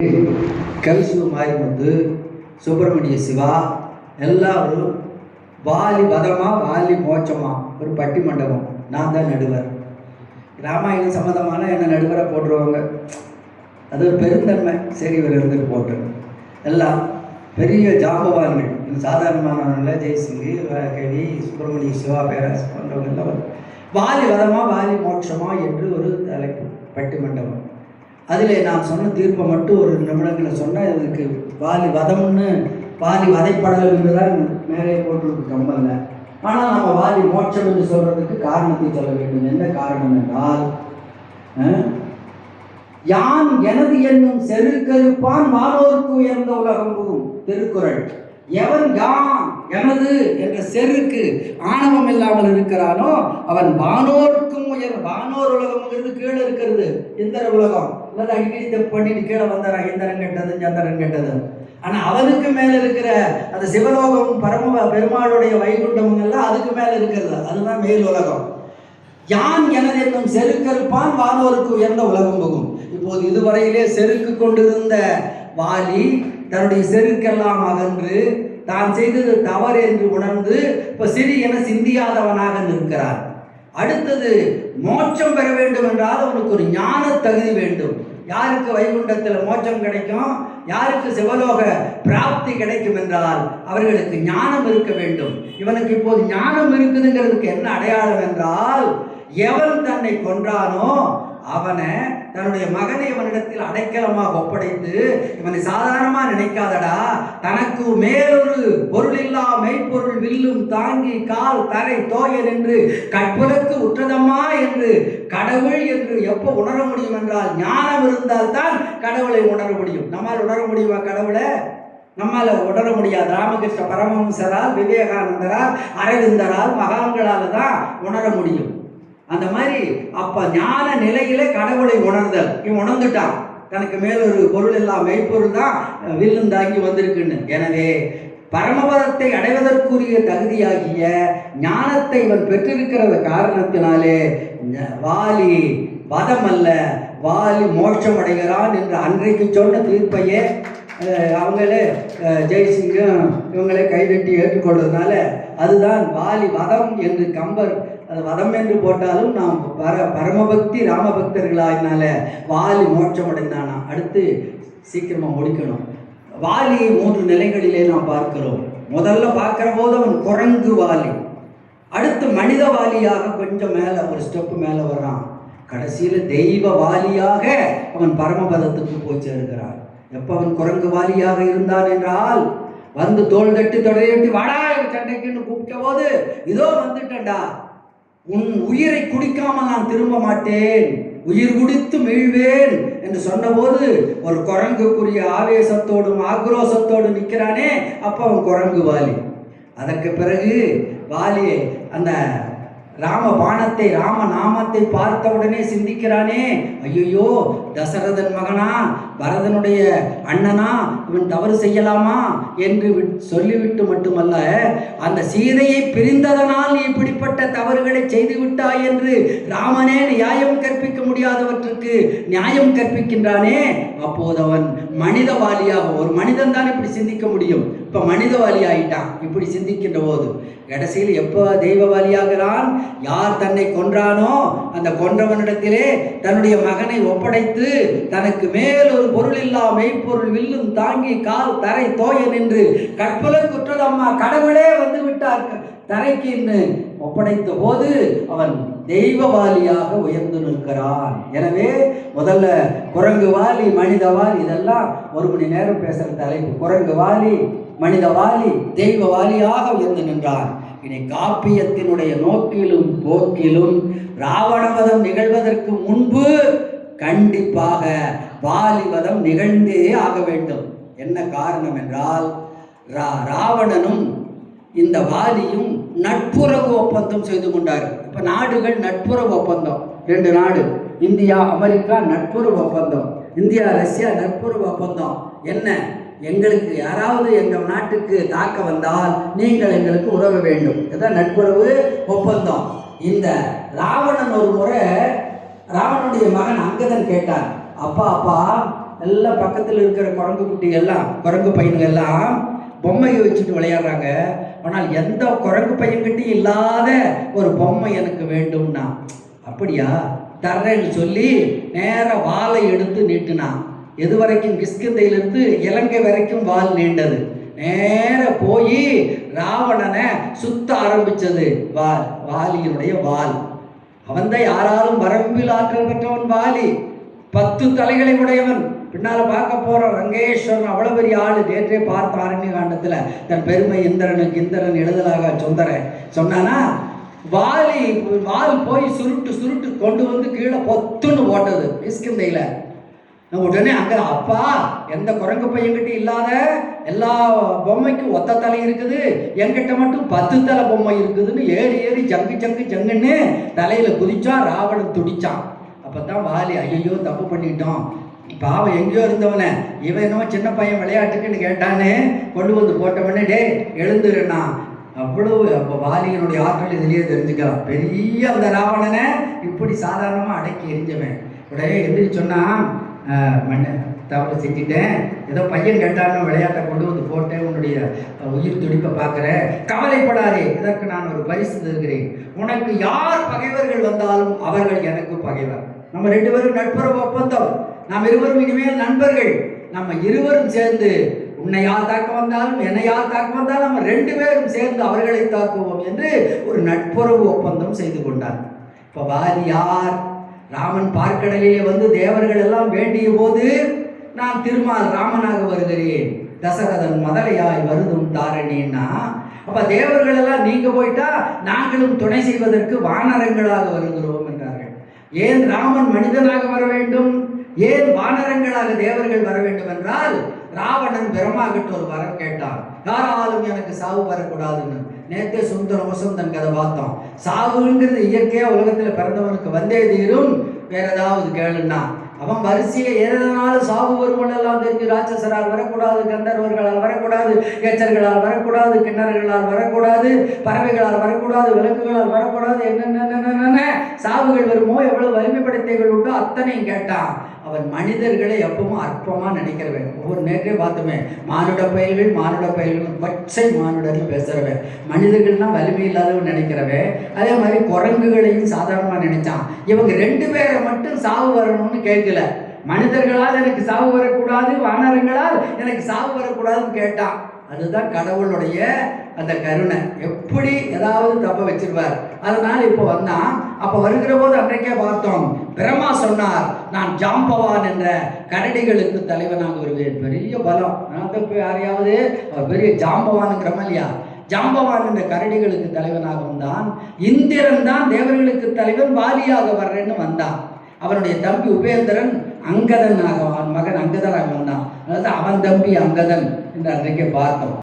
கவிசுவ மாரிமுத்து சுப்பிரமணிய சிவா எல்லாரும் வாலி வதமா வாலி மோட்சமா ஒரு பட்டி மண்டபம் நான் தான் நடுவர். ராமாயணம் சம்மந்தமான என்னை நடுவரை போட்டுருவாங்க. அது ஒரு பெருந்தன்மை. சரி இவர் இருந்துட்டு போட்டு. எல்லாம் பெரிய ஜாம்பவான்கள். இது சாதாரணமானவங்கள ஜெய்சிங்கு கவி சுப்பிரமணிய சிவா பேரஸ் போன்றவங்க எல்லாம் வாலி வதமா வாலி மோட்சமா என்று ஒரு தலைப்பு பட்டி மண்டபம் அதில் நான் சொன்ன தீர்ப்பை மட்டும் ஒரு நிமிடங்களை சொன்னால் அதுக்கு வாலி வதம்னு பாலி வதைப்படல் என்று தான் மேலே போட்டிருக்கு கம்பல்ல. ஆனால் நம்ம வாலி மோட்சம் என்று சொல்கிறதுக்கு காரணத்தை சொல்ல வேண்டும். என்ன காரணம் என்றால் யான் எனது என்னும் செருக்கருப்பான் வானோருக்கு உயர்ந்த உலகம் திருக்குறள். எவன் யான் எனது என்ற செருக்கு ஆணவம் இல்லாமல் இருக்கிறானோ அவன் வானோருக்கும் உயர் வானோர் உலகம்ங்கிறது கீழே இருக்கிறது. இந்த உலகம்? இல்லை அடிக்கடி தப்பு பண்ணிட்டு கீழே வந்தாரா? இந்திரன் கெட்டது சந்திரன் கெட்டது. ஆனால் அவனுக்கு மேல இருக்கிற அந்த சிவலோகம் பரம பெருமாளுடைய வைகுண்டம் எல்லாம் அதுக்கு மேல இருக்கிறது. அதுதான் மேல் உலகம். யான் எனது என்னும் செருக்கருப்பான் வானோருக்கு உயர்ந்த உலகம் போகும். இப்போது இதுவரையிலே செருக்கு கொண்டிருந்த வாலி தன்னுடைய செருக்கெல்லாம் அகன்று தான் செய்தது தவறு என்று உணர்ந்து இப்போ சிறி என சிந்தியாதவனாக நிற்கிறார். அடுத்தது மோட்சம் பெற வேண்டும் என்றால் அவனுக்கு ஒரு ஞான தகுதி வேண்டும். யாருக்கு வைகுண்டத்தில் மோட்சம் கிடைக்கும்? யாருக்கு சிவலோக பிராப்தி கிடைக்கும் என்றால் அவர்களுக்கு ஞானம் இருக்க வேண்டும். இவனுக்கு இப்போது ஞானம் இருக்குதுங்கிறதுக்கு என்ன அடையாளம் என்றால் எவன் தன்னை கொன்றானோ அவனை தன்னுடைய மகனை இவனிடத்தில் அடைக்கலமாக ஒப்படைத்து இவனை சாதாரணமா நினைக்காதடா தனக்கு மேலொரு பொருள் இல்லா மெய்ப்பொருள் வில்லும் தாங்கி கால் தரை தோயர் என்று கற்பதற்கு உற்றதம்மா என்று கடவுள் என்று எப்போ உணர முடியும் என்றால் ஞானம் இருந்தால் தான் கடவுளை உணர முடியும். நம்மால் உணர முடியுமா கடவுளை? நம்மால் உணர முடியாது. ராமகிருஷ்ண பரமஹம்சரால் விவேகானந்தரால் அரவிந்தரால் மகான்களால் தான் உணர முடியும். அந்த மாதிரி அப்போ ஞான நிலையில கடவுளை உணர்தல். இவன் உணர்ந்துட்டான். தனக்கு மேலொரு பொருள் எல்லாம் மெய்ப்பொருள் தான் வில்லும் வந்திருக்குன்னு. எனவே பரமபதத்தை அடைவதற்குரிய தகுதியாகிய ஞானத்தை இவன் பெற்றிருக்கிறது காரணத்தினாலே வாலி வதம் அல்ல வாலி மோட்சம் அடைகிறான் என்று அன்றைக்கு சொன்ன தீர்ப்பையே அவங்களே ஜெய்சிங்கும் இவங்களே கைதட்டி ஏற்றுக்கொள்வதனால அதுதான் வாலி வதம் என்று கம்பர் அது வதம் என்று போட்டாலும் நாம் பர பரமபக்தி ராமபக்தர்களாயினால வாலி மோட்சம் அடைந்தானா அடுத்து சீக்கிரமாக முடிக்கணும். வாலியை மூன்று நிலைகளிலே நாம் பார்க்கிறோம். முதல்ல பார்க்கிற போது அவன் குரங்கு வாலி. அடுத்து மனித வாலியாக கொஞ்சம் மேலே ஒரு ஸ்டெப்பு மேலே வர்றான். கடைசியில் தெய்வ வாலியாக அவன் பரமபதத்துக்கு போய் சேர்கிறான் எப்போ அவன் குரங்கு வாலியாக இருந்தான் என்றால் வந்து தோள் தட்டி தொடையட்டி வாடா சண்டைக்குன்னு கூப்பிட்ட போது இதோ வந்துட்டேன்டா. உன் உயிரை குடிக்காமல் நான் திரும்ப மாட்டேன். உயிர் குடித்து மீழ்வேன் என்று சொன்னபோது ஒரு குரங்குக்குரிய ஆவேசத்தோடும் ஆக்ரோசத்தோடும் நிற்கிறானே அப்போ அவன் குரங்கு வாலி. அதற்கு பிறகு வாலி அந்த ராம பானத்தை ராம நாமத்தை பார்த்த உடனே சிந்திக்கிறானே ஐயோ தசரதன் மகனா பரதனுடைய அண்ணனா இவன் தவறு செய்யலாமா? என்று விட்- சொல்லிவிட்டு மட்டுமல்ல அந்த சீதையை பிரிந்ததனால் இப்படிப்பட்ட தவறுகளை செய்து விட்டாய் என்று ராமனே நியாயம் கற்பிக்க முடியாதவற்றுக்கு நியாயம் கற்பிக்கின்றானே? அப்போது அவன் மனிதவாளியாக ஒரு மனிதன் தான் இப்படி சிந்திக்க முடியும். இப்போ மனிதவாளி ஆயிட்டான் இப்படி சிந்திக்கின்ற போது கடைசியில் எப்போ தெய்வவாளியாகிறான்? யார் தன்னை கொன்றானோ அந்த கொன்றவனிடத்திலே தன்னுடைய மகனை ஒப்படைத்து தனக்கு மேல் ஒரு பொருள் இல்லா மெய்ப்பொருள் வில்லும் தாங்கி கால் தரை தோய நின்று கற்புல குற்றதம்மா கடவுளே வந்து விட்டார். தரைக்கு ஒப்படைத்த போது அவன் தெய்வவாளியாக உயர்ந்து நிற்கிறான். எனவே முதல்ல குரங்கு வாலி மனித வாலி இதெல்லாம் ஒரு மணி நேரம் பேசுகிற தலைப்பு. குரங்கு வாலி மனித வாலி தெய்வ வாலியாக உயர்ந்து நின்றான். இனி காப்பியத்தினுடைய நோக்கிலும் போக்கிலும் ராவணவதம் நிகழ்வதற்கு முன்பு கண்டிப்பாக வாலிவதம் நிகழ்ந்தே ஆக வேண்டும். என்ன காரணம் என்றால் ரா- ராவணனும் இந்த வாலியும் நட்புறவு ஒப்பந்தம் செய்து கொண்டார்கள். இப்போ நாடுகள் நட்புறவு ஒப்பந்தம். ரெண்டு நாடு. இந்தியா அமெரிக்கா நட்புறவு ஒப்பந்தம். இந்தியா ரஷ்யா நட்புறவு ஒப்பந்தம். என்ன? எங்களுக்கு யாராவது எங்கள் நாட்டுக்கு தாக்க வந்தால் நீங்கள் எங்களுக்கு உதவ வேண்டும். இதுதான் நட்புறவு ஒப்பந்தம். இந்த ராவணன் ஒரு முறை ராவணனுடைய மகன் அங்கதன் கேட்டான். அப்பா அப்பா எல்லாம் பக்கத்தில் இருக்கிற குரங்கு குட்டி எல்லாம் குரங்கு பையனுங்க எல்லாம் பொம்மையை வச்சுட்டு விளையாடுறாங்க. ஆனால் எந்த குரங்கு பையன்கிட்டையும் இல்லாத ஒரு பொம்மை எனக்கு வேண்டும்னா அப்படியா? தர்றேன்னு சொல்லி நேர வாளை எடுத்து நீட்டினான் எது வரைக்கும் கிஷ்கிந்தையிலிருந்து இலங்கை வரைக்கும் வால் நீண்டது. நேர போய் ராவணனை சுத்த ஆரம்பிச்சது வால் வாலியினுடைய வால் அவன்தான் யாராலும் வரம்பில் ஆற்றல் பெற்றவன் வாலி. பத்து தலைகளை உடையவன். பின்னால் பார்க்க போகிற ரங்கேஸ்வரன் அவ்வளவு பெரிய ஆளு. நேற்றே பார்த்த ஆரண்ய காண்டத்துல தன் பெருமை இந்திரனுக்கு இந்திரன் எழுதலாக சொந்தரன் சொன்னானா வாலி வால் போய் சுருட்டு சுருட்டு கொண்டு வந்து கீழே பொத்துன்னு போட்டது. கிஷ்கிந்தையில நான் உடனே அங்க அப்பா எந்த குரங்கு பையன்கிட்ட இல்லாத எல்லா பொம்மைக்கும் ஒத்த தலை இருக்குது. என்கிட்ட மட்டும் பத்து தலை பொம்மை இருக்குதுன்னு ஏறி ஏறி ஜங்கு ஜங்கு ஜங்குன்னு தலையில குதிச்சான் ராவணன் துடிச்சான். அப்போ தான் வாலி ஐயோ தப்பு பண்ணிட்டோம் பாவம் எங்கேயோ இருந்தவனே. இவன் என்னமோ சின்ன பையன் விளையாட்டுக்குன்னு கேட்டானே கொண்டு வந்து போட்டவனே டே எழுந்துருண்ணா. அவ்வளவு அப்போ வாலியனுடைய ஆற்றல் இதுலயே தெரிஞ்சுக்கலாம். பெரிய அந்த ராவணனை இப்படி சாதாரணமாக அடக்கி எரிஞ்சவன் உடனே எந்திரி சொன்னான் "ஆஹ், தவறு செஞ்சிட்டேன். ஏதோ பையன் கேட்டான்னு விளையாட்டை கொண்டு வந்து போட்டேன். உன்னுடைய உயிர் துடிப்பை பார்க்குறேன் கவலைப்படாதே இதற்கு நான் ஒரு பரிசு தருகிறேன். உனக்கு யார் பகைவர்கள் வந்தாலும் அவர்கள் எனக்கு பகைவர். நம்ம ரெண்டு பேரும் நட்புறவு ஒப்பந்தம். நாம் இருவரும் இனிமேல் நண்பர்கள். நம்ம இருவரும் சேர்ந்து உன்னை யார் தாக்க வந்தாலும் என்னை யார் தாக்க வந்தாலும் நம்ம ரெண்டு பேரும் சேர்ந்து அவர்களை தாக்குவோம் என்று ஒரு நட்புறவு ஒப்பந்தம் செய்து கொண்டார். இப்போ வாரி யார்? ராமன் பார்க்கடலிலே வந்து தேவர்கள் எல்லாம் வேண்டிய போது நான் திருமால் ராமனாக வருகிறேன். தசரதன் மதலையாய் வருதும் தாரணின்னா. அப்ப தேவர்கள் எல்லாம் நீங்க போயிட்டா நாங்களும் துணை செய்வதற்கு வானரங்களாக வருகிறோம். ஏன் ராமன் மனிதனாக வர வேண்டும்? ஏன் வானரங்களாக தேவர்கள் வர வேண்டும் என்றால் ராவணன் பிரம்மாகிட்ட ஒரு வரம் கேட்டான். யாராலும் எனக்கு சாவு வரக்கூடாதுன்னு. நேத்தே சுந்தர வசந்தன் கதை பார்த்தோம் சாவுங்கிறது இயற்கையா உலகத்துல பிறந்தவனுக்கு வந்தே தீரும். வேற ஏதாவது கேளுன்னா அவன் வரிசையில ஏதனாலும் சாவு வருவன் எல்லாம் தெரிஞ்சு ராட்சசரால் வரக்கூடாது கந்தர்வர்களால் வரக்கூடாது கேச்சர்களால் வரக்கூடாது கிணறுகளால் வரக்கூடாது பறவைகளால் வரக்கூடாது விலங்குகளால் வரக்கூடாது என்னென்ன சாவுகள் வருமோ எவ்வளவு வலிமை உண்டோ அத்தனையும் கேட்டான். அவன் மனிதர்களை எப்பவும் அற்பமாக நினைக்கிறவன். ஒவ்வொரு நேற்றே பார்த்துமே மானுட பயில்கள் மானுட பயில்கள் பச்சை மானுடர்கள் பேசுகிறவன் மனிதர்கள்னா வலிமை இல்லாதவன் நினைக்கிறவன். அதே மாதிரி குரங்குகளையும் சாதாரணமாக நினைச்சான். இவங்க ரெண்டு பேரை மட்டும் சாவு வரணும்னு கேட்கல. மனிதர்களால் எனக்கு சாவு வரக்கூடாது வானரங்களால் எனக்கு சாவு வரக்கூடாதுன்னு கேட்டான். அதுதான் கடவுளுடைய அந்த கருணை. எப்படி ஏதாவது தப்ப வச்சிருவார் அதனால இப்போ வந்தான். அப்போ வருகிற போது அன்றைக்கே பார்த்தோம். பிரம்மா சொன்னார் நான் ஜாம்பவான் என்ற கரடிகளுக்கு தலைவனாக வருவேன். பெரிய பலம். நான் யாரையாவது அவர் பெரிய ஜாம்பவானுங்கிறோம் இல்லையா? ஜாம்பவான் என்ற கரடிகளுக்கு தலைவனாக வந்தான். இந்திரன் தான் தேவர்களுக்கு தலைவன் வாலியாக வர்றேன்னு வந்தான். அவனுடைய தம்பி உபேந்திரன் அங்கதன் ஆகவான் மகன் அங்கதனாக தான் அதாவது அவன் தம்பி அங்கதன் என்று அன்றைக்கே பார்த்தோம்.